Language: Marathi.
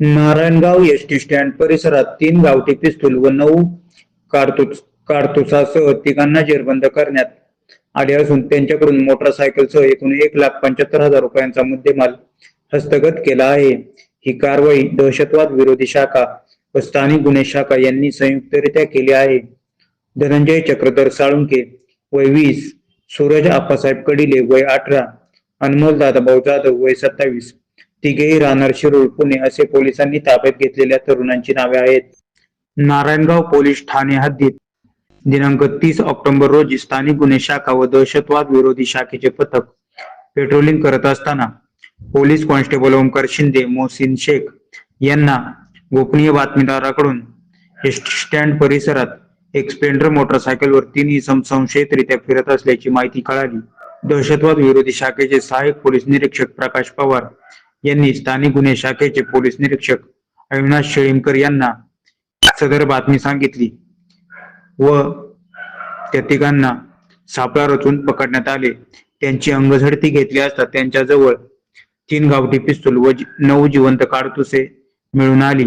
नारायणगाव एस टी स्टँड परिसरात तीन गावठी पिस्तूल व नऊ कारतूस कारतुसासह तिघांना जेरबंद करण्यात आले असून त्यांच्याकडून मोटरसायकलसह एकूण एक लाख पंच्याहत्तर हजार रुपयांचा मुद्देमाल हस्तगत केला आहे. ही कारवाई दहशतवाद विरोधी शाखा व स्थानिक गुन्हे शाखा यांनी संयुक्तरित्या केली आहे. धनंजय चक्रधर साळुंके वय वीस सूरज आप्पासाहेब कडिले वय अठरा अनमोल दादाभाऊ जाधव वय सत्तावीस तिघेही राहणार शिरूर पुणे असे पोलिसांनी ताब्यात घेतलेल्या तरुणांची नावे आहेत. नारायणगाव पोलीस ठाणे हद्दीत दिनांक तीस ऑक्टोबर रोजी स्थानिक गुन्हे शाखा व दहशतवाद विरोधी शाखेचे पथक पेट्रोलिंग करत असताना पोलीस कॉन्स्टेबल ओमकार शिंदे मोहसिन शेख यांना गोपनीय बातमीदाराकडून स्टँड परिसरात एक स्प्लेंडर मोटरसायकलवर तीन इसम संशयितरित्या फिरत असल्याची माहिती कळाली. दहशतवाद विरोधी शाखेचे सहाय्यक पोलीस निरीक्षक प्रकाश पवार यांनी स्थानिक गुन्हे शाखेचे पोलीस निरीक्षक अविनाश शेळीमकर यांना सदर बातमी सांगितली व त्या तिघांना सापळा रचून पकडण्यात आले. त्यांची अंगझडती घेतली असता त्यांच्याजवळ तीन गावठी पिस्तूल व नऊ जिवंत काडतुसे मिळून आली.